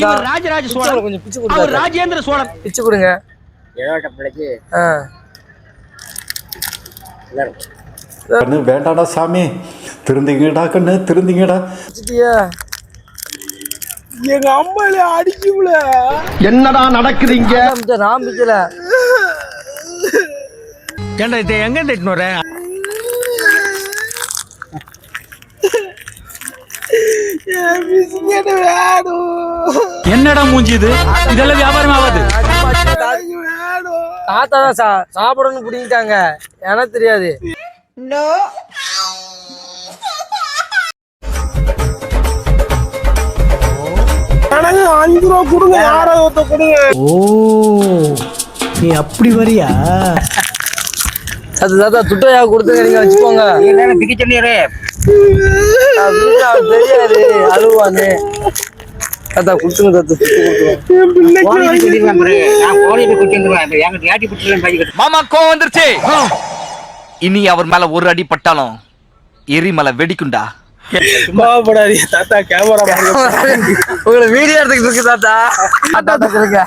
இவர் ராஜராஜ சோழன். கொஞ்சம் பிச்சு அவர் கொடுங்க ராஜேந்திர சோழன். பிச்சு கொடுங்க. பிள்ளைக்கு கண்ணு வேண்டாடா சாமி. திருந்திங்கடா கண்ணு திருந்திங்கடா. எங்க அம்மால அடிக்கும்ல. என்னடா நடக்குதுங்க பிச்சல ஏண்டா இதை எங்க இட்டுன்னு வர? வேணும் என்னடா மூஞ்சி இது? இதெல்லாம் வியாபாரம் ஆகாது. தாத்தா தான் சா சாப்பிடணும்னு பிடிங்கிட்டாங்க. எனக்கு தெரியாது. அஞ்சு ரூபா கொடுங்க யாராவது ஒருத்த கொடுங்க. ஓ நீ அப்படி வரியா? அது தாத்தா துட்டையா கொடுத்துங்க நீங்க வச்சுக்கோங்க. நீ என்ன திக்க சொன்னீரே? தெரியாது அழுவான்னு தாத்தா கொடுத்துங்க தாத்தா மாமா கோவம் வந்துருச்சு. இனி அவர் மேல ஒரு அடி பட்டாலும் எரிமலை வெடிக்குண்டா கோவப்படாதீங்க தாத்தா கேமரா உங்களை வீடியோ எடுத்துக்கிட்டு இருக்கு தாத்தா. தாத்தா சொல்லுங்க